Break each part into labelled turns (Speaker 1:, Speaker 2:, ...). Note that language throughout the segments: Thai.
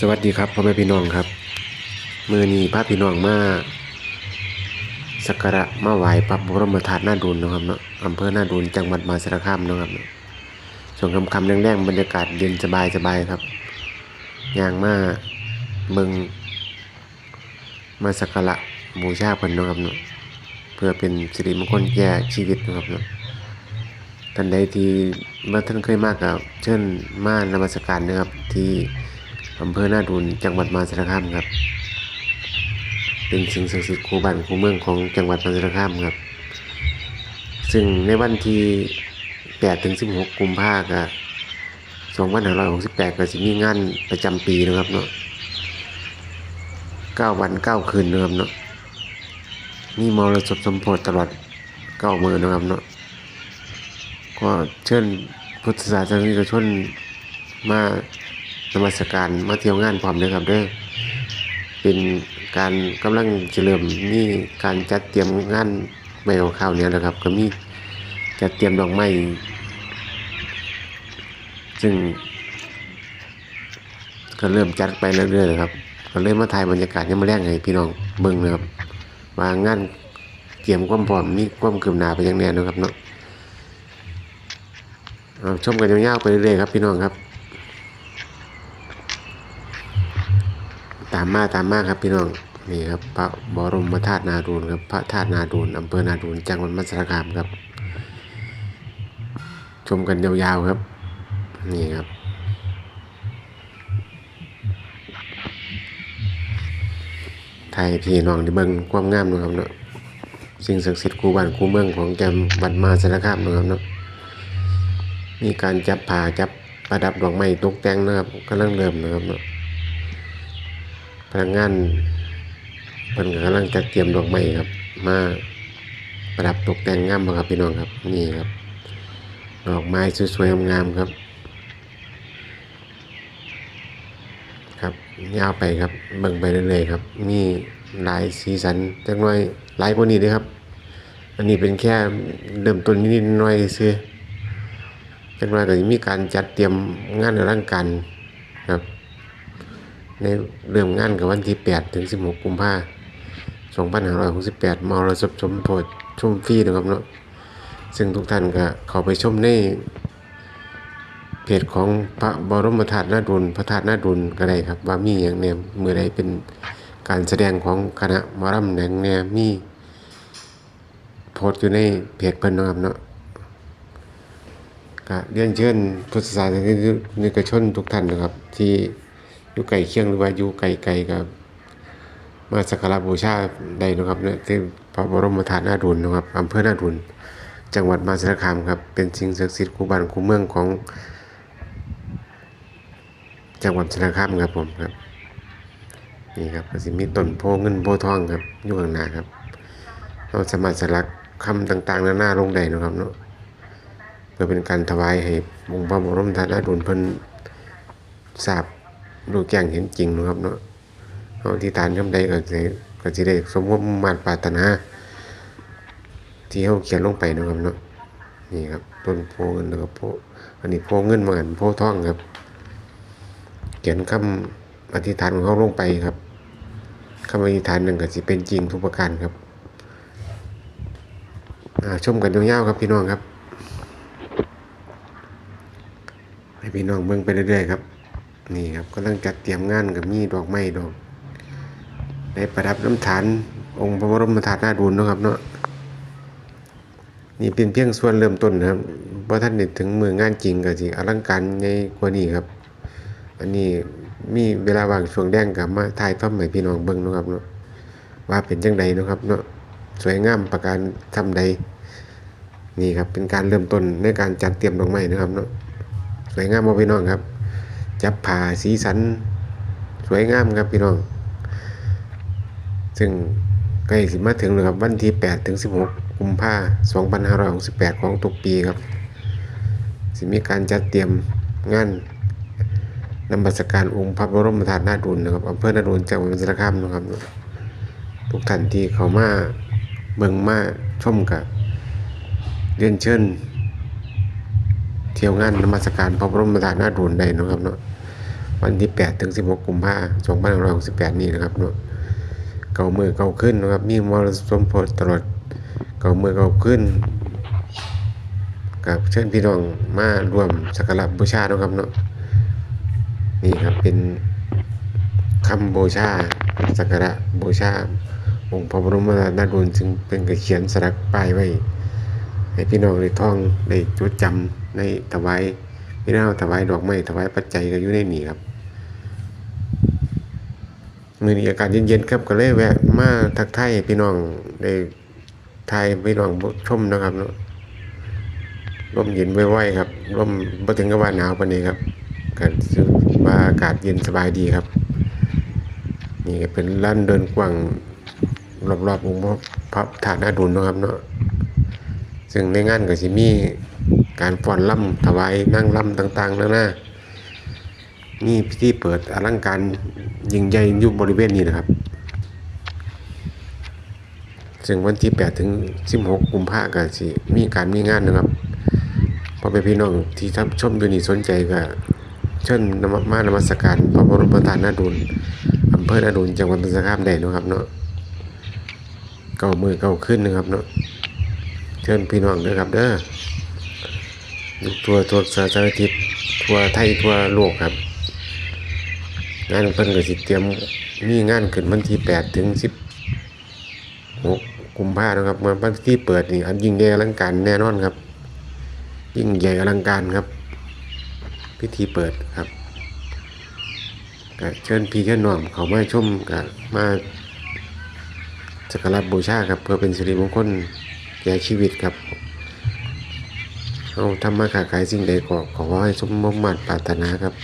Speaker 1: สวัสดีครับพ่อแม่พี่น้องครับมือนี้พระพี่น้องมาสักการะมาไหว้พระบรมธาตุหน้าดูนนะครับเนาะอำเภอหน้าดูนจังหวัดมหาสารคามนะครับเนาะช่วงค่ำแรงๆบรรยากาศเย็นสบายสบายครับย่างมาเมืองมาสักการะบูชาเพิ่นนะครับเนาะเพื่อเป็นสิริมงคลแก่ชีวิตนะครับเนาะท่านใดที่เมื่อท่านเคยมากกับเชิญมานมัสการนะครับที่ อำเภอหน้าดูนจังหวัดมหาสารคามครับ เป็นสิ่งศักดิ์สิทธิ์คู่บ้านคู่เมืองของจังหวัดมหาสารคามครับ ซึ่งในวันที่8ถึง16 กุมภาพันธ์2568ก็สิมีงานประจำปีนะครับเนาะ9วัน 9 คืนนะครับเนาะมีมรสพสมโพธตลอด9มือนะครับเนาะก็เชิญพุทธศาสนิกชนมา มัสการมาเที่ยวงานพร้อมเด้อครับเด้อเป็นการกำลังจะเริ่มมีการจัดเตรียมงานไม่เอาข้าวเนี่ยนะครับ ก็มีจัดเตรียมดอกไม้ซึ่งก็เริ่มจัดไปเรื่อยๆนะครับ ก็เลยมาถ่ายบรรยากาศยังมาแรงให้พี่น้องเบิ่งนะครับวางงานเตรียมความพร้อมมีความคืบหน้าไปอย่างแน่นะครับเนาะชมกันยาวๆไปเรื่อยๆครับพี่น้องครับ ตามมาตามมาครับพี่น้องนี่ครับพระบรมธาตุนาดูนครับพระธาตุนาดูนอำเภอนาดูนจังหวัดมหาสารคามครับ ชมกันยาวๆครับ นี่ครับไทยพี่น้องที่เบิ่งความงามนะครับเนาะสิ่งศักดิ์สิทธิ์คู่บ้านคู่เมืองของจังหวัดมาสารคามนะครับเนาะมีการจับผ่าจับประดับดอกไม้ตกแต่งนะครับกำลังเริ่มนะครับเนาะ พนักงานเพิ่นกำลังจัดเตรียมดอกไม้ครับ มาประดับตกแต่งงามบ่ครับพี่น้องครับ นี่ครับดอกไม้สวยๆงามๆครับ ครับยาวไปครับเบิ่งไปเรื่อยๆครับ มีหลายสีสันจักหน่อยหลายกว่านี้ด้อครับ อันนี้เป็นแค่เริ่มต้นนิดๆหน่อยๆซื่อจักหน่อยก็สิมีการจัดเตรียมงานอลังการครับ ในเริ่มงานกับวันที่ 8 ถึง 16 กุมภาพันธ์2568มรสพสมโพธิชมฟรีนะครับเนาะซึ่งทุกท่านก็เข้าไปชมในเพจของพระบรมธาตุนาดูลพระธาตุนาดูลก็ได้ครับ ว่ามีอย่างแนวมือใดเป็นการแสดงของคณะมอรำแหนงแนวมีโพสต์อยู่ในเพจเพิ่นนะครับเนาะก็เรียนเชิญพุทธศาสนิกชนทุกท่านนะครับที่ อยู่ไกลเคียงหรือว่าอยู่ไกลๆกับมาสักการะบูชาได้นะครับเนี่ยที่พระบรมธาตุนาดูนนะครับอำเภอนาดูนจังหวัดมหาสารคามครับ เป็นสิ่งศักดิ์สิทธิ์คู่บ้านคู่เมืองของ จังหวัดสารคามครับผมครับนี่ครับก็สิมีต้นโพเงินโพทองครับอยู่ข้างหน้าครับเราสามารถสลักคำต่างๆนานาลงได้นะครับเนาะเพื่อเป็นการถวายให้องค์พระบรมธาตุนาดูนเพิ่นทราบ ดูแจ้งเห็นจริงนะครับเนาะเอาที่ฐานคำใดก็สิก็สิได้สมความมุ่งมั่นปรารถนา ที่เขาเขียนลงไปนะครับเนาะนี่ครับต้นโพเงินแล้วก็โพอันนี้โพเงินเหมือนโพท่องครับ เขียนคำอธิษฐานของเขาลงไปครับคำอธิษฐานหนึ่งก็สิเป็นจริงทุกประการครับอ่าชมกันยาวๆครับพี่น้องครับ ให้พี่น้องเบิ่งไปเรื่อยๆครับ นี่ครับกำลังจัดเตรียมงานกับมีดอกไม้ดอกได้ประดับน้ำฐาน องค์พระบรมธาตุนาดูนเนะครับเนาะนี่เป็นเพียงส่วนเริ่มต้นนะครับเพราะท่านเด็ถึงมืองานจริงก็สิอลังการใหญ่กว่านี้ครับ อันนี้มีเวลาว่างช่วงแดงกับมาถ่ายทอดให้พี่น้องเบิ่งนะครับเนาะว่าเป็นจังใดนะครับเนาะสวยงามประการทำใด นี่ครับเป็นการเริ่มต้นในการจัดเตรียมดอกไม้นะครับเนาะสวยงามบ่พี่น้องครับ จับผ่าสีสัน สวยงามครับพี่น้อง ซึ่งใกล้สิมาถึงแล้วครับวันที่ 8 ถึง 16 กุมภาพันธ์2568 ของทุกปีครับ สิมีการจัดเตรียมงานนำบัสการองค์พระบรมธาตุนาดูลนะครับอำเภอนาดูลจังหวัดมหาสารคามนะครับ ทุกท่านที่เข้ามาเบิ่งมาชมกับเรียนเชิญ เที่ยวงานนมัสการพระบรมธาตุนาดูลได้นะครับเนาะวันที่ 8 ถึง 16 กุมภาพันธ์2568 นี้นะครับเนาะเก่ามือเก่าขึ้นนะครับมีมรสุมฝนตลอดเก่ามือเก่าขึ้นกับเชิญพี่น้องมารวมสักการะบูชานะครับเนาะนี่ครับเป็นคำบูชาสักการะบูชาองค์พระบรมราชนาถซึ่งเป็นกระเขียนสลักป้ายไว้ ให้พี่น้องได้ท่องได้จดจำ ในถวายพี่น้องถวายดอกไม้ถวายปัจจัยก็อยู่ในนี้ครับมื้อนี้อากาศเย็นๆครับก็เลยแวะมาทักทายพี่น้องได้ทายพี่น้องชมนะครับเนาะลมเย็นไว้ๆครับลมบ่ถึงกับว่าหนาวปานนี้ครับก็ถือว่าอากาศเย็นสบายดีครับ นี่เป็นลานเดินกว้างรอบๆองค์พระธาตุนาดุลนะครับเนาะ ซึ่งในงานก็สิมีการฟ้อนล่ำถวายนั่งล่ำต่างๆนั่นนะมีพิธีเปิดอลังการยิ่งใหญ่อยู่บริเวณนี้นะครับ ซึ่งวันที่ 8 ถึง 16 กุมภาพันธ์ก็สิมีการมีงานนะครับพอไปพี่น้องที่ทับชมอยู่นี่สนใจก็เชิญนำมานมัสการพระบรมธาตุนาดูลอำเภอนาดูลจังหวัดมหาสารคามได้นะครับเนาะเก้ามือเก้าขึ้นนะครับเนาะ เชิญพี่น้องด้วยครับเด้ออยู่ทัวทัวสารทิศทัวไทยทัวโลกครับ งานเพิ่นก็สิเตรียมมีงานขึ้นวันที่8ถึง16กุมภาพันธ์นะครับมาวันที่เปิดนี่อันยิ่งใหญ่อลังการแน่นอนครับ ยิ่งใหญ่อลังการครับ พิธีเปิดครับก็เชิญพี่เชิญน้องเขามาชมก็มาสักการะบูชาครับเพื่อเป็นสิริมงคล ก่ชีวิตครับเอาทำมาค้าขายสิ่งใดก็ขอให้สมมุ่งมั่นปรารถนาครับ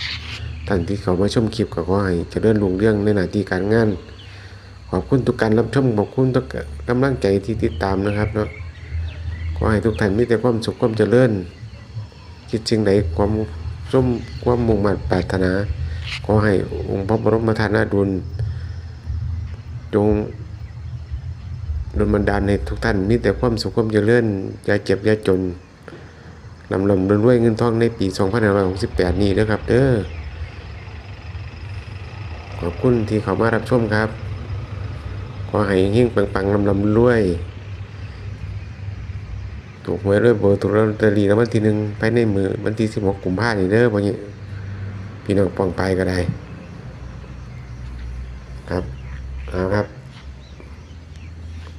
Speaker 1: ท่านที่เขามาชมคลิปก็ขอให้เจริญรุ่งเรื่องในหน้าที่การงาน ขอบคุณทุกการรับชมขอบคุณทุกกำลังใจที่ติดตามนะครับเนาะขอให้ทุกท่านมีแต่ความสุขความเจริญคิดสิ่งใดความสมความมุ่งมั่นปรารถนา ขอให้องค์พระบรมธาตุนาดุลจง ดนบันดาลให้ทุกท่านมีแต่ความสุขความเจริญอย่าเจ็บอย่าจนลำลำรวยเงินทองในปี 2568 นี้นะครับเด้อขอบคุณที่เข้ามารับชมครับ ขอให้เฮงปังๆลำลำรวย ถูกหวยด้วยเบอร์ถูกลอตเตอรี่รางวัลที่หนึ่งภายในมือวันที่ 16กุมภาพันธ์นี้เด้อพวกนี้พี่น้องปองไปก็ได้ ครับเอาครับ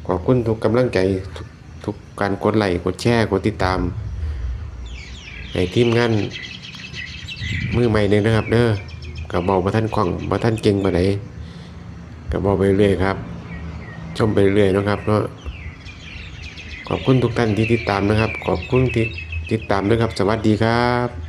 Speaker 1: ขอบคุณทุกกำลังใจทุกทุกการกดไลค์กดแชร์กดติดตามในทีมงานมือใหม่เนี่ยนะครับ เด้อกับบอกว่าท่านคล่องว่าท่านเก่งมาไหนกับบอกไปเรื่อยครับ ชมไปเรื่อยนะครับเนาะขอบคุณทุกท่านที่ติดตามนะครับ ขอบคุณที่ติดตามด้วยครับ สวัสดีครับ